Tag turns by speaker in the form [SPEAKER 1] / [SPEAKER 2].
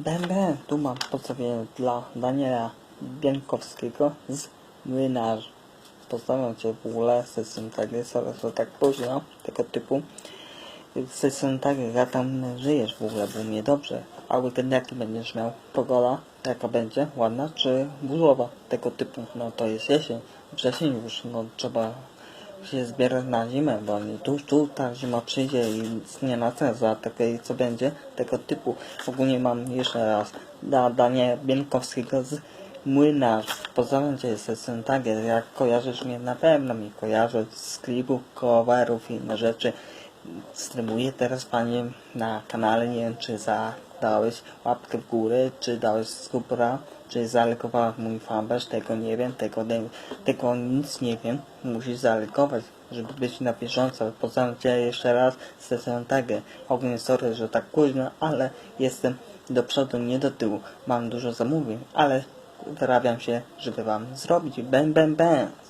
[SPEAKER 1] Będę, tu mam pozdrowienie dla Daniela Biankowskiego z Młynarz. Pozdrawiam Cię w ogóle, sesją tak jest, sorry, tak późno, tego typu. Sesją tak, jak tam żyjesz w ogóle, bo mnie dobrze. A weekend jaki będziesz miał? Pogoda? Jaka będzie? Ładna czy burzowa? Tego typu, no to jest jesień, wrzesień już, no trzeba się zbierać na zimę, bo nie tu, tu ta zima przyjdzie i nie na za takie co będzie, tego typu. Ogólnie mam jeszcze raz dla Dania Bienkowskiego z Młynarz. Pozdrawiam Cię, jestem Tagier. Jak kojarzysz mnie, na pewno mnie kojarzę z klipów, coverów i inne rzeczy. Streamuję teraz Panie na kanale, nie wiem czy za dałeś łapkę w górę, czy dałeś skubra, czy zalekowałeś mój fanpage, tego nie wiem, tego, nie, tego nic nie wiem. Musisz zalekować, żeby być na bieżąco. Pozdrawiam Cię jeszcze raz, jestem Tagier. Ogólnie sorry, że tak późno, ale jestem do przodu, nie do tyłu. Mam dużo zamówień, ale wyrabiam się, żeby Wam zrobić. Bam, bam, bam.